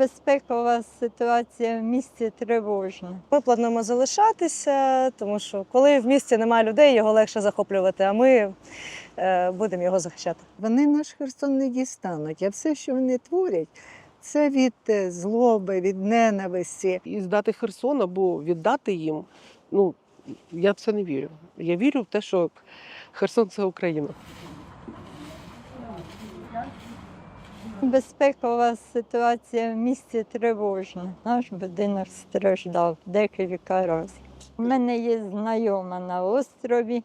Безпекова ситуація в місті тривожна. Ми плануємо залишатися, тому що коли в місті немає людей, його легше захоплювати, а ми е, будемо його захищати. Вони наш Херсон не дістануть, а все, що вони творять, це від е, злоби, від ненависті. і здати Херсон або віддати їм. Ну я в це не вірю. Я вірю в те, що Херсон це Україна. Безпекова ситуація в місті тривожна. Наш будинок страждав декілька разів. У мене є знайома на острові,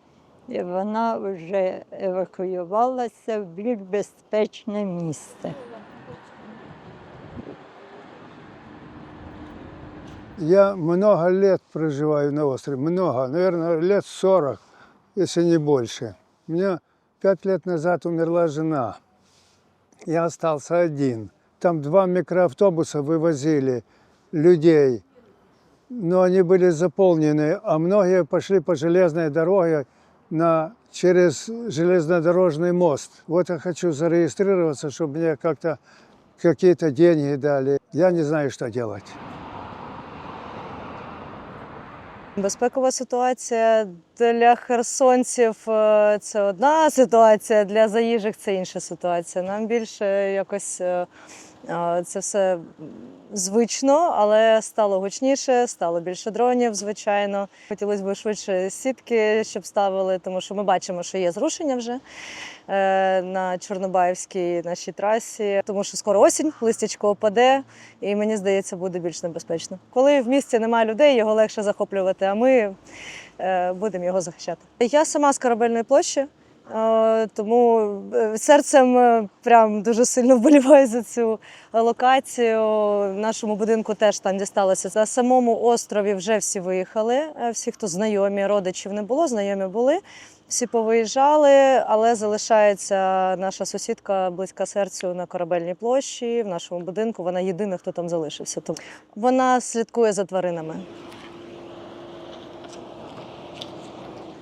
і вона вже евакуювалася в більш безпечне місце. Я много лет проживаю на острове, много, наверное, лет 40, если не больше. У меня пять лет назад умерла жена Я остался один. Там два микроавтобуса вывозили людей, но они были заполнены, а многие пошли по железной дороге на, через железнодорожный мост. Вот я хочу зарегистрироваться, чтобы мне как-то какие-то деньги дали. Я не знаю, что делать. Безпекова ситуація для херсонців е, це одна ситуація, для заїжджих це інша ситуація. Нам більше якось е, е, це все звично, але стало гучніше, стало більше дронів, звичайно. Хотілося б швидше сітки, щоб ставили, тому що ми бачимо, що є зрушення вже на Чорнобаївській нашій трасі, тому що скоро осінь, листячко опаде, і мені здається, буде більш небезпечно. Коли в місті немає людей, його легше захоплювати, а ми будемо його захищати. Я сама з корабельної площі. е, Тому е, серцем е, прям дуже сильно вболіваю за цю локацію. В нашому будинку теж там дісталося. На самому острові вже всі виїхали. е, Всі, хто знайомі, родичів не було, знайомі були. Всі повиїжджали, але залишається наша сусідка близька серцю на корабельній площі в нашому будинку. Вона єдина, хто там залишився. Тому вона слідкує за тваринами.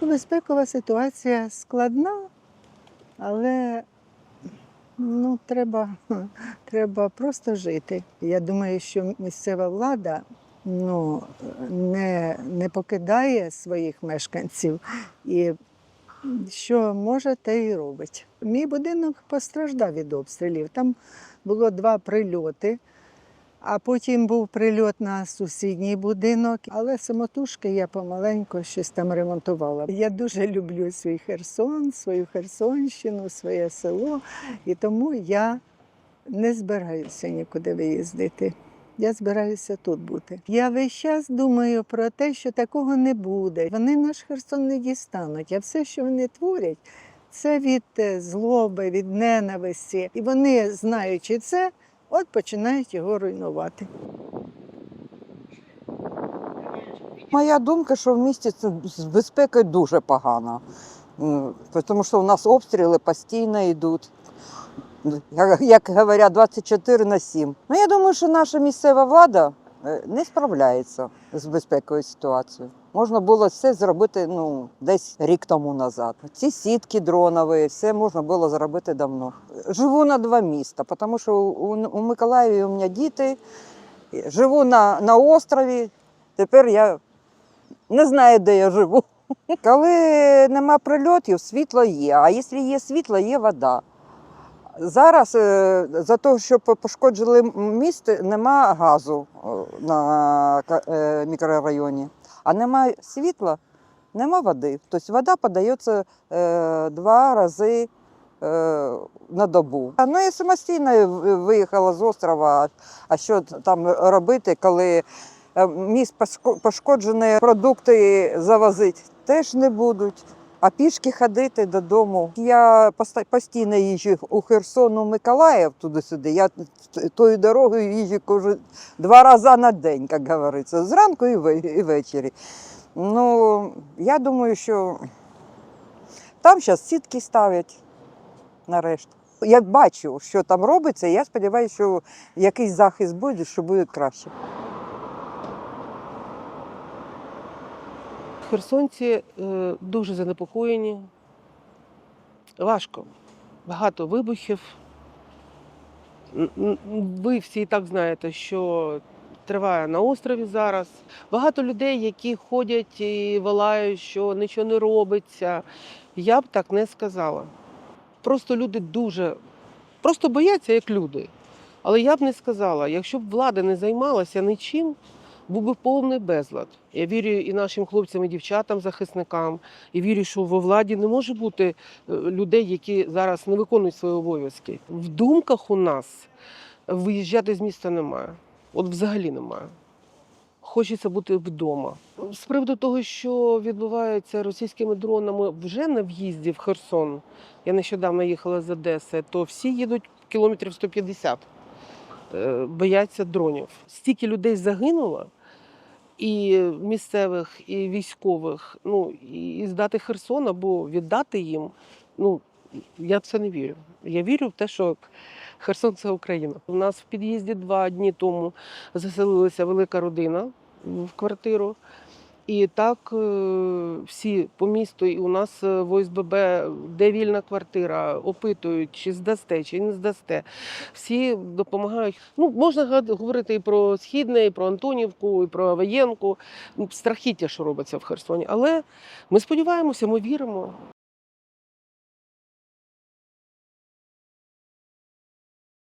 Безпекова ситуація складна, але ну, треба, треба просто жити. Я думаю, що місцева влада ну, не, не покидає своїх мешканців і що може, те і робить. Мій будинок постраждав від обстрілів. Там було два прильоти. А потім був прильот на сусідній будинок, але самотужки я помаленьку щось там ремонтувала. Я дуже люблю свій Херсон, свою Херсонщину, своє село, і тому я не збираюся нікуди виїздити. Я збираюся тут бути. Я весь час думаю про те, що такого не буде. Вони наш Херсон не дістануть, а все, що вони творять, це від е, злоби, від ненависті. І вони, знаючи це, от починають його руйнувати. Моя думка, що в місті з безпекою дуже погано. Тому що у нас обстріли постійно йдуть. Як- Як говорять, 24 на 7. Ну, я думаю, що наша місцева влада е, не справляється з безпековою ситуацією. Можна було все зробити ну, десь рік тому назад. Ці сітки дронові, все можна було зробити давно. Живу на два міста, тому що у, у Миколаєві у мене діти, живу на, на острові. Тепер я не знаю, де я живу. Коли нема прильотів, світло є. А якщо є світло, є вода. Зараз е, за те, що пошкоджили міст, нема газу е, на е, мікрорайоні. А нема світла, нема води. Тобто вода подається е, два рази е, на добу. Ну, я самостійно виїхала з острова. А що там робити, коли е, міст пошкоджені продукти завозити теж не будуть. А пішки ходити додому. Я постійно їжджу у Херсон, у Миколаїв туди-сюди. Я тою дорогою їжджу кожен два рази на день, як говориться, зранку і ввечері. Ну, я думаю, що там зараз сітки ставлять нарешті. Я бачу, що там робиться, і я сподіваюся, що якийсь захист буде, що буде краще. Херсонці е, дуже занепокоєні. Важко. Багато вибухів. Ви всі і так знаєте, що триває на острові зараз. Багато людей, які ходять і волають, що нічого не робиться. Я б так не сказала. Просто люди дуже просто бояться, як люди. Але я б не сказала, якщо б влада не займалася нічим, був би повний безлад. Я вірю і нашим хлопцям, і дівчатам, захисникам, і вірю, що во владі не може бути е, людей, які зараз не виконують свої обов'язки. В думках у нас виїжджати з міста немає. От взагалі немає. Хочеться бути вдома. З приводу того, що відбувається російськими дронами вже на в'їзді в Херсон. Я нещодавно їхала з Одеси, то всі їдуть кілометрів 150. Е, Бояться дронів. Стільки людей загинуло, і місцевих, і військових. Ну, і здати Херсон або віддати їм. Ну, я в це не вірю. Я вірю в те, що Херсон це Україна. У нас в під'їзді два дні тому заселилася велика родина в квартиру. І так е, всі по місту, і у нас е, в ОСББ, де вільна квартира, опитують, чи здасте, чи не здасте. Всі допомагають. Ну, можна говорити і про Східне, і про Антонівку, і про Воєнку. Страхіття, що робиться в Херсоні. Але ми сподіваємося, ми віримо.